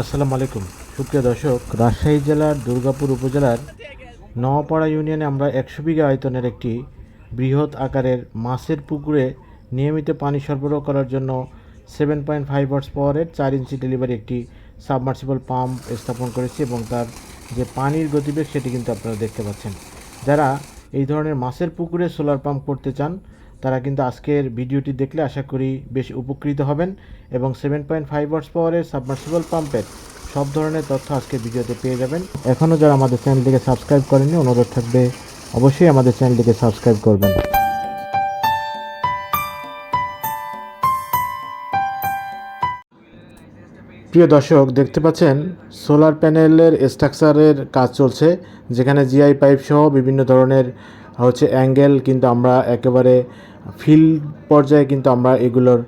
আসসালামু আলাইকুম। সুপ্রিয় দর্শক, রাজশাহী জেলার দুর্গাপুর উপজেলার নওয়াপাড়া ইউনিয়নে আমরা একশো বিঘা আয়তনের একটি বৃহৎ আকারের মাছের পুকুরে নিয়মিত পানি সরবরাহ করার জন্য সেভেন পয়েন্ট ফাইভ হর্স পাওয়ারের চার ইঞ্চি ডেলিভারি একটি সাবমার্সিবল পাম্প স্থাপন করেছি এবং তার যে পানির গতিবেগ সেটি কিন্তু আপনারা দেখতে পাচ্ছেন। যারা এই ধরনের মাছের পুকুরে সোলার পাম্প করতে চান তারা কিন্তু আজকের ভিডিওটি দেখলে আশা করি বেশ উপকৃত হবেন এবং সেভেন পয়েন্ট ফাইভ হর্স পাওয়ারের সাবমার্সিবল পাম্পের সব ধরনের তথ্য আজকে ভিডিওতে পেয়ে যাবেন। এখনও যারা আমাদের চ্যানেলটিকে সাবস্ক্রাইব করেননি, অনুরোধ থাকবে অবশ্যই আমাদের চ্যানেলটিকে সাবস্ক্রাইব করবেন। প্রিয় দর্শক, দেখতে পাচ্ছেন সোলার প্যানেলের স্ট্রাকচারের কাজ চলছে, যেখানে জিআই পাইপ সহ বিভিন্ন ধরনের, হচ্ছে অ্যাঙ্গেল কিন্তু আমরা একেবারে ফিল পর্যায়ে কিন্তু আমরা এগুলোর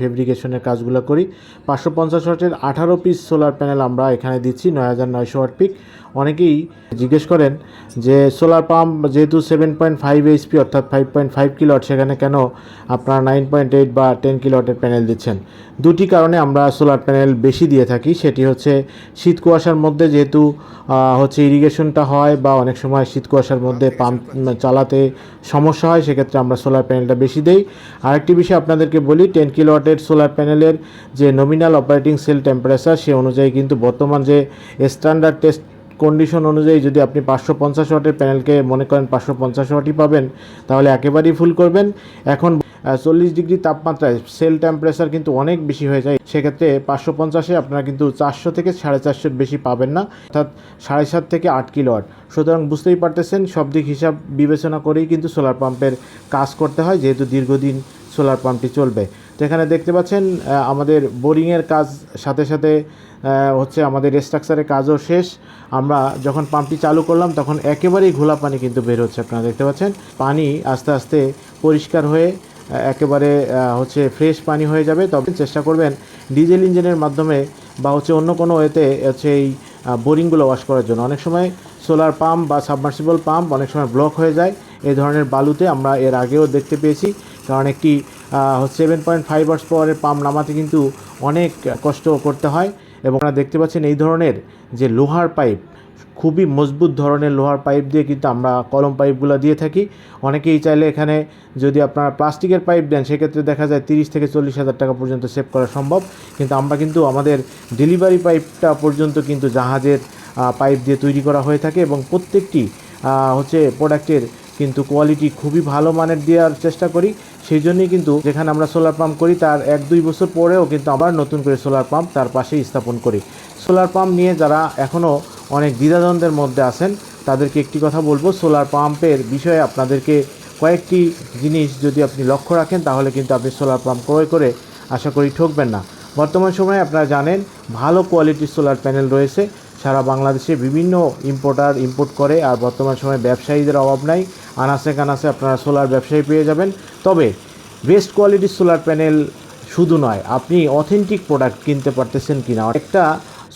ফেব্রিকেশনের কাজগুলো করি। পাঁচশো পঞ্চাশ ওয়াটের আঠারো পিস সোলার প্যানেল আমরা এখানে দিচ্ছি, নয় হাজার নয়শো ওয়াট পিক অনেকেই জিজ্ঞেস করেন যে সোলার পাম্প যেহেতু সেভেন পয়েন্ট ফাইভ এইচপি অর্থাৎ ফাইভ পয়েন্ট ফাইভ কিলোয়াট সেখানে কেন আপনারা নাইন পয়েন্ট এইট বা টেন কিলোয়াটের প্যানেল দিচ্ছেন? দুটি কারণে আমরা সোলার প্যানেল বেশি দিয়ে থাকি। সেটি হচ্ছে, শীত কুয়াশার মধ্যে যেহেতু হচ্ছে ইরিগেশনটা হয় বা অনেক সময় শীত কুয়াশার মধ্যে পাম্প চালাতে সমস্যা হয়, সেক্ষেত্রে আমরা সোলার প্যানেলটা বেশি দেই। আরেকটি বিষয় আপনাদেরকে বলি টেন কিলোওয়াটের সোলার প্যানেলের যে নমিনাল অপারেটিং সেল টেম্পারেচার সে অনুযায়ী কিন্তু বর্তমান যে স্ট্যান্ডার্ড টেস্ট কন্ডিশন অনুযায়ী যদি আপনি পাঁচশো পঞ্চাশ ওয়াটের প্যানেলকে মনে করেন পাঁচশো পঞ্চাশ ওয়াটই পাবেন, তাহলে একেবারেই ফুল করবেন। এখন চল্লিশ ডিগ্রি তাপমাত্রায় সেল টেম্পারেচার কিন্তু অনেক বেশি হয়ে যায়। সেক্ষেত্রে পাঁচশো পঞ্চাশে আপনারা কিন্তু চারশো থেকে সাড়ে চারশোর বেশি পাবেন না, অর্থাৎ সাড়ে সাত থেকে আট কিলোয়াট সুতরাং বুঝতেই পারতেছেন, সব দিক হিসাব বিবেচনা করেই কিন্তু সোলার পাম্পের কাজ করতে হয়, যেহেতু দীর্ঘদিন সোলার পাম্পটি চলবে। তো এখানে দেখতে পাচ্ছেন আমাদের বোরিংয়ের কাজ সাথে সাথে হচ্ছে আমাদের স্ট্রাকচারের কাজও শেষ। আমরা যখন পাম্পটি চালু করলাম, তখন একেবারেই ঘোলা পানি কিন্তু বের হচ্ছে, আপনারা দেখতে পাচ্ছেন। পানি আস্তে আস্তে পরিষ্কার হয়ে একেবারে হচ্ছে ফ্রেশ পানি হয়ে যাবে। তবে চেষ্টা করবেন ডিজেল ইঞ্জিনের মাধ্যমে বা হচ্ছে অন্য কোনো ওয়েতে হচ্ছে এই বোরিংগুলো ওয়াশ করার জন্য। অনেক সময় সোলার পাম্প বা সাবমার্সিবল পাম্প অনেক সময় ব্লক হয়ে যায়। এই ধরনের বালুতে আমরা এর আগেও দেখতে পেয়েছি। কারণ একটি সেভেন পয়েন্ট ফাইভ আর্স পাওয়ারের পাম্প নামাতে কিন্তু অনেক কষ্ট করতে হয় এবং আপনারা দেখতে পাচ্ছেন এই ধরনের যে লোহার পাইপ খুবই মজবুত ধরনের লোহার পাইপ দিয়ে কিন্তু আমরা কলম পাইপগুলো দিয়ে থাকি। অনেকেই চাইলে এখানে যদি আপনারা প্লাস্টিকের পাইপ দেন, সেক্ষেত্রে দেখা যায় তিরিশ থেকে চল্লিশ হাজার টাকা পর্যন্ত সেভ করা সম্ভব। কিন্তু আমরা কিন্তু আমাদের ডেলিভারি পাইপটা পর্যন্ত কিন্তু জাহাজের পাইপ দিয়ে তৈরি করা হয়ে থাকে এবং প্রত্যেকটি হচ্ছে প্রোডাক্টের কিন্তু কোয়ালিটি খুবই ভালো মানের দেওয়ার চেষ্টা করি। সেই জন্যই কিন্তু যেখানে আমরা সোলার পাম্প করি, তার এক, দুই বছর পরেও কিন্তু আবার নতুন করে সোলার পাম্প তার পাশেই স্থাপন করি। সোলার পাম্প নিয়ে যারা এখনও অনেক দ্বিধাদ্বন্দ্বের মধ্যে আছেন, তাদেরকে একটি কথা বলব সোলার পাম্পের বিষয়ে আপনাদেরকে কয়েকটি জিনিস যদি আপনি লক্ষ্য রাখেন, তাহলে কিন্তু আপনি সোলার পাম্প ক্রয় করে আশা করি ঠকবেন না। বর্তমান সময়ে আপনারা জানেন, ভালো কোয়ালিটির সোলার প্যানেল রয়েছে। সারা বাংলাদেশে বিভিন্ন ইম্পোর্টার ইম্পোর্ট করে, আর বর্তমান সময়ে ব্যবসায়ীদের অভাব নাই। আনাসে কানাসে আপনারা সোলার ব্যবসায়ী পেয়ে যাবেন। তবে বেস্ট কোয়ালিটির সোলার প্যানেল শুধু নয়, আপনি অথেন্টিক প্রোডাক্ট কিনতে পারতেছেন কিনা? একটা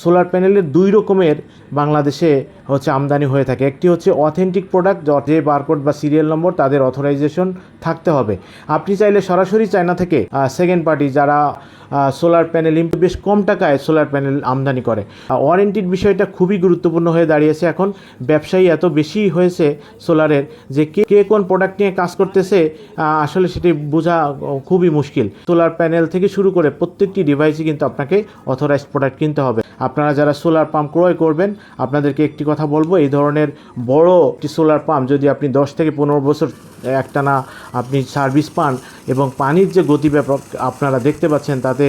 সোলার প্যানেলের দুই রকমের বাংলাদেশে হচ্ছে আমদানি হয়ে থাকে। একটি হচ্ছে অথেন্টিক প্রোডাক্ট যে বারকোড বা সিরিয়াল নম্বর তাদের অথরাইজেশন থাকতে হবে। আপনি চাইলে সরাসরি চায়না থেকে সেকেন্ড পার্টি যারা সোলার প্যানেল বেশ কম টাকায় সোলার প্যানেল আমদানি করে। ওয়ারেন্টির বিষয়টা খুবই গুরুত্বপূর্ণ হয়ে দাঁড়িয়েছে এখন। ব্যবসায়ী এত বেশি হয়েছে সোলারের যে কে কে কোন প্রোডাক্ট নিয়ে কাজ করতেছে আসলে সেটি বোঝা খুবই মুশকিল। সোলার প্যানেল থেকে শুরু করে প্রত্যেকটি ডিভাইসই কিন্তু আপনাকে অথরাইজড প্রোডাক্ট কিনতে হবে। আপনারা যারা সোলার পাম্প ক্রয় করবেন, আপনাদেরকে একটি কথা বলব, এই ধরনের বড় একটি সোলার পাম্প যদি আপনি দশ থেকে পনেরো বছর, একটানা আপনি সার্ভিস পান এবং পানির যে গতি ব্যাপক আপনারা দেখতে পাচ্ছেন, তাতে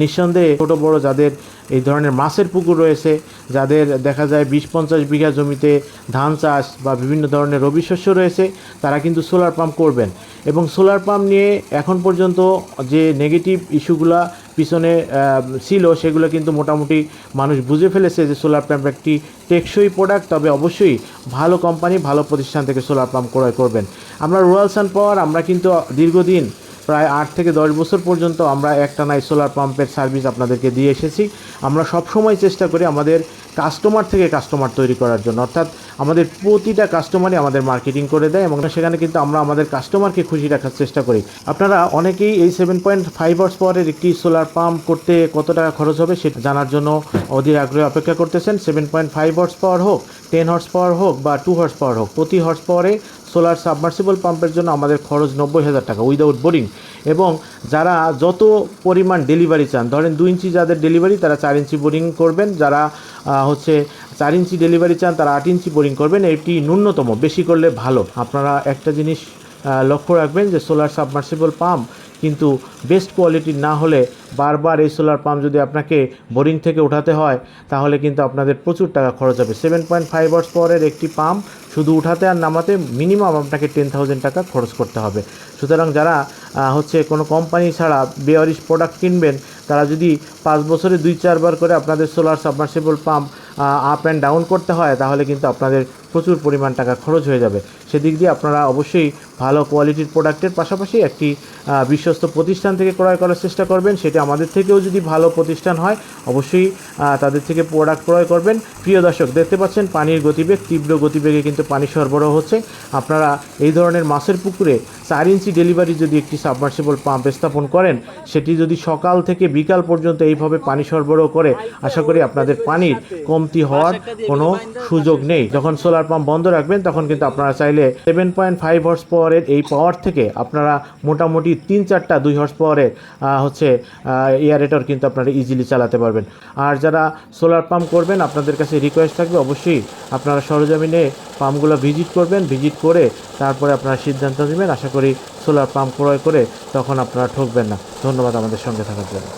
নিঃসন্দেহে ছোটো বড় যাদের এই ধরনের মাছের পুকুর রয়েছে, যাদের দেখা যায় বিশ পঞ্চাশ বিঘা জমিতে ধান চাষ বা বিভিন্ন ধরনের রবি শস্য রয়েছে, তারা কিন্তু সোলার পাম্প করবেন। এবং সোলার পাম্প নিয়ে এখন পর্যন্ত যে নেগেটিভ ইস্যুগুলা পিছনে ছিল, সেগুলো কিন্তু মোটামুটি মানুষ বুঝে ফেলেছে যে সোলার পাম্প একটি টেকসই প্রোডাক্ট তবে অবশ্যই ভালো কোম্পানি ভালো প্রতিষ্ঠান থেকে সোলার পাম্প ক্রয় করবেন। আমরা রয়্যাল সান পাওয়ার আমরা কিন্তু দীর্ঘদিন প্রায় আট থেকে দশ বছর পর্যন্ত আমরা একটানা সোলার পাম্পের সার্ভিস আপনাদেরকে দিয়ে এসেছি। আমরা সবসময় চেষ্টা করি আমাদের কাস্টমার থেকে কাস্টমার তৈরি করার জন্য। অর্থাৎ আমাদের প্রতিটা কাস্টমারই আমাদের মার্কেটিং করে দেয় এবং সেখানে কিন্তু আমরা আমাদের কাস্টমারকে খুশি রাখার চেষ্টা করি। আপনারা অনেকেই এই সেভেন পয়েন্ট ফাইভ হর্স পাওয়ারের একটি সোলার পাম্প করতে কত টাকা খরচ হবে সেটা জানার জন্য অধীর আগ্রহে অপেক্ষা করতেছেন। Seven point five horse power হোক টেন হর্স পাওয়ার হোক বা টু হর্স পাওয়ার হোক, প্রতি হর্স পাওয়ারে সোলার সাবমার্সিবল পাম্পের জন্য আমাদের খরচ নব্বই হাজার টাকা উইদাউট বোরিং এবং যারা যত পরিমাণ ডেলিভারি চান, ধরেন দু ইঞ্চি যাদের ডেলিভারি তারা চার ইঞ্চি বোরিং করবেন। যারা হচ্ছে চার ইঞ্চি ডেলিভারি চান, তারা আট ইঞ্চি বোরিং করবেন। এটি ন্যূনতম, বেশি করলে ভালো। আপনারা একটা জিনিস লক্ষ্য রাখবেন যে, সোলার সাবমার্সিবল পাম্প কিন্তু বেস্ট কোয়ালিটির না হলে বারবার এই সোলার পাম্প যদি আপনাকে বোরিং থেকে উঠাতে হয়, তাহলে কিন্তু আপনাদের প্রচুর টাকা খরচ হবে। সেভেন পয়েন্ট ফাইভ আওয়ার্স পাওয়ারের একটি পাম্প শুধু উঠাতে আর নামাতে মিনিমাম আপনাকে টেন থাউজেন্ড টাকা খরচ করতে হবে। সুতরাং যারা হচ্ছে কোনো কোম্পানি ছাড়া বেয়ারিশ প্রোডাক্ট কিনবেন, তারা যদি পাঁচ বছরে দুই, চারবার করে আপনাদের solar submersible pump up and down করতে হয়, তাহলে কিন্তু আপনাদের প্রচুর পরিমাণ টাকা খরচ হয়ে যাবে। সেদিক দিয়ে আপনারা অবশ্যই ভালো কোয়ালিটির প্রোডাক্টের পাশাপাশি একটি বিশ্বস্ত প্রতিষ্ঠান থেকে ক্রয় করার চেষ্টা করবেন, সেটা আমাদের থেকেও যদি ভালো প্রতিষ্ঠান হয়, অবশ্যই তাদের থেকে প্রোডাক্ট ক্রয় করবেন। প্রিয় দর্শক, দেখতে পাচ্ছেন পানির গতিবেগ, তীব্র গতিবেগে কিন্তু পানি সরবরাহ হচ্ছে। আপনারা এই ধরনের মাছের পুকুরে চার ইঞ্চি ডেলিভারি যদি একটি সাবমার্সিবল পাম্প স্থাপন করেন, সেটি যদি সকাল থেকে বিকাল পর্যন্ত এইভাবে পানি সরবরাহ করে, আশা করি আপনাদের পানির কমতি হওয়ার কোনো সুযোগ নেই। যখন সোলার পাম্প বন্ধ রাখবেন, তখন কিন্তু আপনারা চাইলে সেভেন পয়েন্ট ফাইভ হর্স পাওয়ারের এই পাওয়ার থেকে আপনারা মোটামুটি তিন চারটা দুই হর্স পাওয়ারের হচ্ছে এয়ারেটর কিন্তু আপনারা ইজিলি চালাতে পারবেন। আর যারা সোলার পাম্প করবেন, আপনাদের কাছে রিকোয়েস্ট থাকবে অবশ্যই আপনারা সরজমিনে পাম্পগুলো ভিজিট করবেন ভিজিট করে তারপরে আপনারা সিদ্ধান্ত নেবেন। আশা করি সোলার পাম্প ক্রয় করে তখন আপনারা ঠকবেন না। ধন্যবাদ আমাদের সঙ্গে থাকার জন্য।